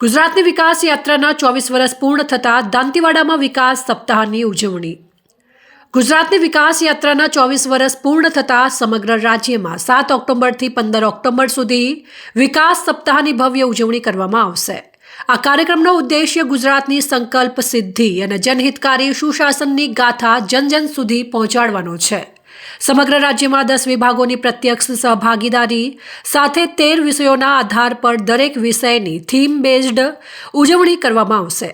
ગુજરાતની વિકાસ યાત્રાના ચોવીસ વર્ષ પૂર્ણ થતાં દાંતીવાડામાં વિકાસ સપ્તાહની ઉજવણી. ગુજરાતની વિકાસ યાત્રાના ચોવીસ વર્ષ પૂર્ણ થતાં સમગ્ર રાજ્યમાં સાત ઓક્ટોબરથી પંદર ઓક્ટોબર સુધી વિકાસ સપ્તાહની ભવ્ય ઉજવણી કરવામાં આવશે. આ કાર્યક્રમનો ઉદ્દેશ્ય ગુજરાતની સંકલ્પ સિદ્ધિ અને જનહિતકારી સુશાસનની ગાથા જન જન સુધી પહોંચાડવાનો છે. સમગ્ર રાજ્યમાં દસ વિભાગોની પ્રત્યક્ષ સહભાગીદારી સાથે તેર વિષયોના આધાર પર દરેક વિષયની થીમ બેઝડ ઉજવણી કરવામાં આવશે.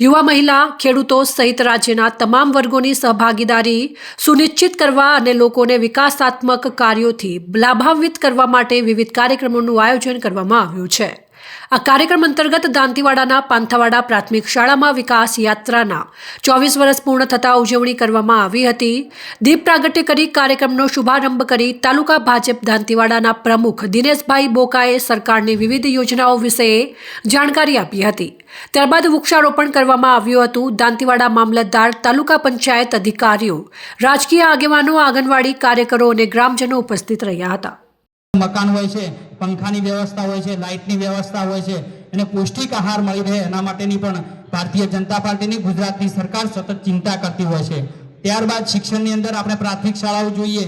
યુવા મહિલા, ખેડૂતો સહિત રાજ્યના તમામ વર્ગોની સહભાગીદારી સુનિશ્ચિત કરવા અને લોકોને વિકાસાત્મક કાર્યોથી લાભાન્વિત કરવા માટે વિવિધ કાર્યક્રમોનું આયોજન કરવામાં આવ્યું છે. આ કાર્યક્રમ અંતર્ગત દાંતીવાડાના પાંથાવાડા પ્રાથમિક શાળામાં વિકાસ યાત્રાના ચોવીસ વર્ષ પૂર્ણ થતાં ઉજવણી કરવામાં આવી હતી. દીપ પ્રાગટ્ય કરી કાર્યક્રમનો શુભારંભ કરી તાલુકા ભાજપ દાંતીવાડાના પ્રમુખ દિનેશભાઈ બોકાએ સરકારની વિવિધ યોજનાઓ વિશે જાણકારી આપી હતી. ત્યારબાદ વૃક્ષારોપણ કરવામાં આવ્યું હતું. દાંતીવાડા મામલતદાર, તાલુકા પંચાયત અધિકારીઓ, રાજકીય આગેવાનો, આંગણવાડી કાર્યકરો અને ગ્રામજનો ઉપસ્થિત રહ્યા હતા. મકાન હોય છે પંખાની વ્યવસ્થા હોય છે, લાઇટની વ્યવસ્થા હોય છે, એને પૌષ્ટિક આહાર મળી રહે એના માટેની પણ ભારતીય જનતા પાર્ટીની ગુજરાતની સરકાર સતત ચિંતા કરતી હોય છે. ત્યારબાદ શિક્ષણની અંદર આપણે પ્રાથમિક શાળાઓ જોઈએ.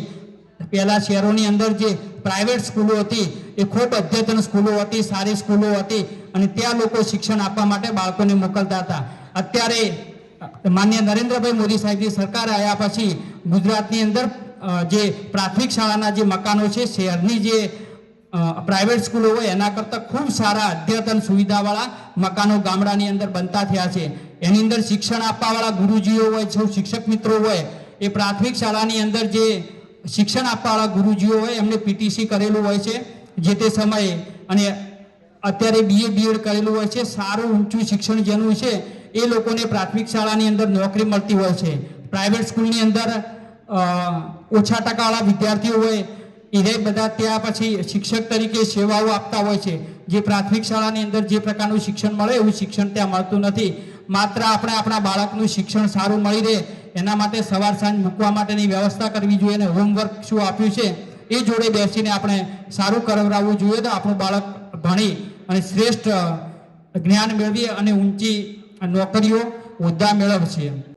પહેલાં શહેરોની અંદર જે પ્રાઇવેટ સ્કૂલો હતી, એ ખૂબ અદ્યતન સ્કૂલો હતી, સારી સ્કૂલો હતી અને ત્યાં લોકો શિક્ષણ આપવા માટે બાળકોને મોકલતા હતા. અત્યારે માન્ય નરેન્દ્રભાઈ મોદી સાહેબની સરકાર આવ્યા પછી ગુજરાતની અંદર જે પ્રાથમિક શાળાના જે મકાનો છે, શહેરની જે પ્રાઇવેટ સ્કૂલો હોય, એના કરતાં ખૂબ સારા અદ્યતન સુવિધાવાળા મકાનો ગામડાની અંદર બનતા થયા છે. એની અંદર શિક્ષણ આપવાવાળા ગુરુજીઓ હોય સૌ શિક્ષક મિત્રો હોય, એ પ્રાથમિક શાળાની અંદર જે શિક્ષણ આપવાવાળા ગુરુજીઓ હોય, એમને પીટીસી કરેલું હોય છે, જે તે સમયે. અને અત્યારે બીએ બીએડ કરેલું હોય છે, સારું ઊંચું શિક્ષણ જેનું છે, એ લોકોને પ્રાથમિક શાળાની અંદર નોકરી મળતી હોય છે. પ્રાઇવેટ સ્કૂલની અંદર ઓછા ટકાવાળા વિદ્યાર્થીઓ હોય એ બધા ત્યાં પછી શિક્ષક તરીકે સેવાઓ આપતા હોય છે. જે પ્રાથમિક શાળાની અંદર જે પ્રકારનું શિક્ષણ મળે એવું શિક્ષણ ત્યાં મળતું નથી. માત્ર આપણે આપણા બાળકનું શિક્ષણ સારું મળી રહે, એના માટે સવાર સાંજ મૂકવા માટેની વ્યવસ્થા કરવી જોઈએ અને હોમવર્ક શું આપ્યું છે, એ જોડે બેસીને આપણે સારું કરવડાવવું જોઈએ તો આપણું બાળક ભણી અને શ્રેષ્ઠ જ્ઞાન મેળવી અને ઊંચી નોકરીઓ હોદ્દા મેળવશે.